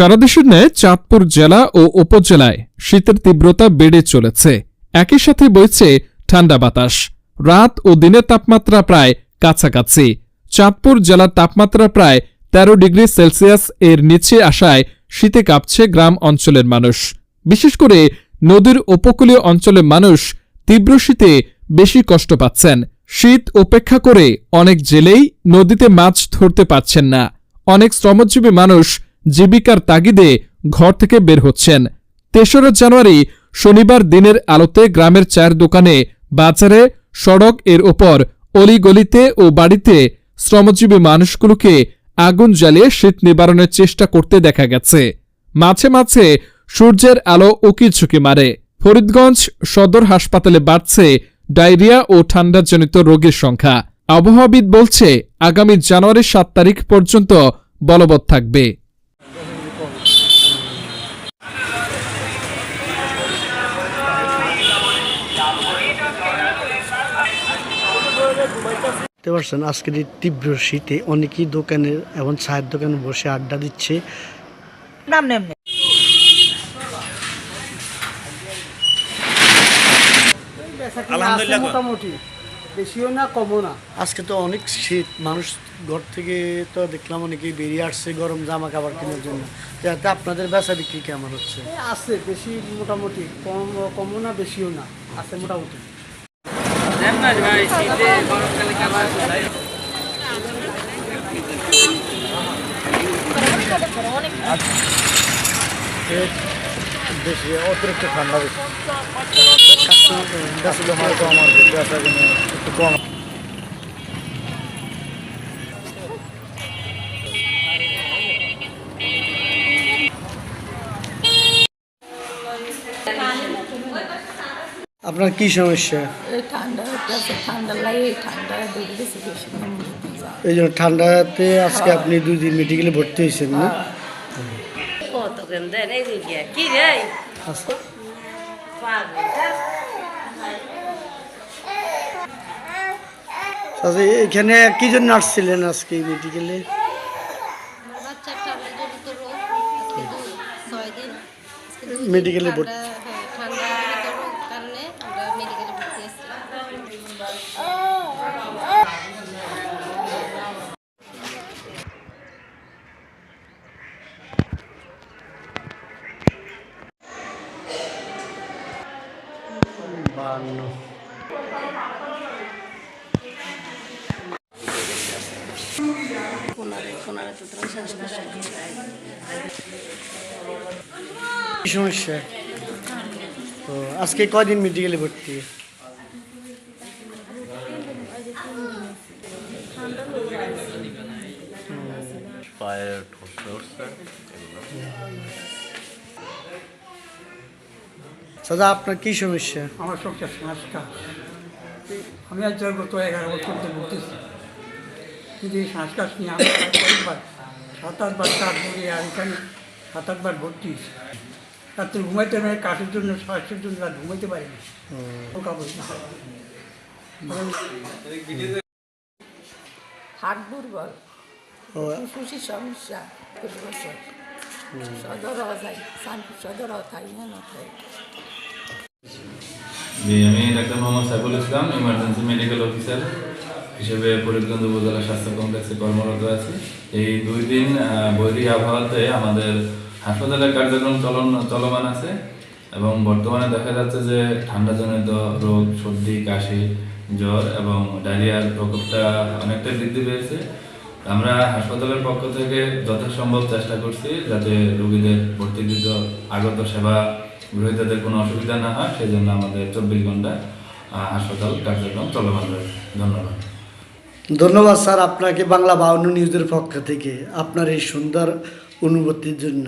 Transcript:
সারা দেশের ন্যায় চাঁদপুর জেলা ও উপজেলায় শীতের তীব্রতা বেড়ে চলেছে। একই সাথে বইছে ঠান্ডা বাতাস। রাত ও দিনের তাপমাত্রা প্রায় কাছাকাছি। চাঁদপুর জেলার তাপমাত্রা প্রায় তেরো ডিগ্রি সেলসিয়াস এর নিচে আসায় শীতে কাঁপছে গ্রাম অঞ্চলের মানুষ। বিশেষ করে নদীর উপকূলীয় অঞ্চলের মানুষ তীব্র শীতে বেশি কষ্ট পাচ্ছেন। শীত উপেক্ষা করে অনেক জেলেই নদীতে মাছ ধরতে পারছেন না। অনেক শ্রমজীবী মানুষ জীবিকার তাগিদে ঘর থেকে বের হচ্ছেন। তেসরা জানুয়ারি শনিবার দিনের আলোতে গ্রামের চায়ের দোকানে বাজারে সড়ক এর ওপর অলিগলিতে ও বাড়িতে শ্রমজীবী মানুষগুলোকে আগুন জ্বালিয়ে শীত নিবারণের চেষ্টা করতে দেখা গেছে। মাঝে মাঝে সূর্যের আলো উকি ঝুঁকি মারে। ফরিদগঞ্জ সদর হাসপাতালে বাড়ছে ডায়রিয়া ও ঠান্ডাজনিত রোগীর সংখ্যা। আবহাওয়াবিদ বলছে, আগামী জানুয়ারির সাত তারিখ পর্যন্ত বলবৎ থাকবে। দেখতে পারছেন আজকের এই তীব্র শীতে অনেকেই দোকানে এবং চায়ের দোকানে বসে আড্ডা দিচ্ছে। মোটামুটি। বেশিও না কমও না। আজকে তো অনেক শীত। মানুষ ঘর থেকে তো দেখলাম অনেকেই বেরিয়ে আসছে গরম জামা কাপড় কেনার জন্য। যাতে আপনাদের বেচা বিক্রি কেমন হচ্ছে? আছে বেশি মোটামুটি। কম কমও না বেশিও না। আছে মোটামুটি। বেশি অতিরিক্ত ঠান্ডা বেশি হয়তো আমার বেচা কিনে একটু কম আপনার কি সমস্যা? এই ঠান্ডা হচ্ছে ঠান্ডা লাগে এই ঠান্ডা দেখে এই জন্য ঠান্ডাতে আজকে আপনি দুই দিন মেডিকেলে ভর্তি হয়েছেন না? কত দেন এই কি রে? আচ্ছা। আচ্ছা এখানে কি জন্য আসছিলেন আজকে মেডিকেলে মেডিকেলে ঠান্ডা জনিত রোগ আজকে তো ছয় দিন আজকে দুই দিন মেডিকেলে ঠান্ডা- ভর্তি হ্যাঁ, ঠান্ডা জনিত রোগ কারণে আমরা মেডিকেলে ভর্তি আসছিলাম বান্ন কোনারে কোনারে তো তোর শ্বাসকষ্ট কি সমস্যা তো আজকে কদিন মেডিকেলে ভর্তি? পায়ের ঠোঁটে উঠছে দাদা আপনার কি সমস্যা? আমার চোখটা শ্বাসটা আমি আজ গত এগারো বছর ধরে ভুগতেছি কিন্তু এই শ্বাসকাশ নিয়ে আমি কয়েকবার সাত আটবার চার ধরে আর এখানে সাত আটবার ভর্তি হয়েছি রাত্রে ঘুমাইতে পারি কাশের জন্য শ্বাসের জন্য রাত ঘুমাইতে পারিনি হাট দুর্বল। ও। ফুসফুসির সমস্যা সদর যায় সানপুর সদর থাই না জি আমি doctor Mohammad Saiful Islam emergency medical officer হিসেবে ফরিদগঞ্জ উপজেলা স্বাস্থ্য কমপ্লেক্সে কর্মরত আছি। এই দুই দিন বৈরী আবহাওয়াতে আমাদের হাসপাতালের কার্যক্রম চলন, চলমান আছে এবং বর্তমানে দেখা যাচ্ছে যে ঠান্ডাজনিত রোগ, সর্দি, কাশি, জ্বর এবং ডায়রিয়ার প্রকোপটা অনেকটা বৃদ্ধি পেয়েছে। আমরা হাসপাতালের পক্ষ থেকে যথাসম্ভব চেষ্টা করছি যাতে রোগীদের ভর্তিকৃত আগত সেবা গ্রহীতাদের কোনো অসুবিধা না হয় সেই জন্য আমাদের চব্বিশ ঘণ্টা হাসপাতাল কার্যক্রম চলমান রয়েছে। ধন্যবাদ। ধন্যবাদ স্যার আপনাকে বাংলা বাউন্ন নিউজের পক্ষ থেকে আপনার এই সুন্দর অনুভূতির জন্য।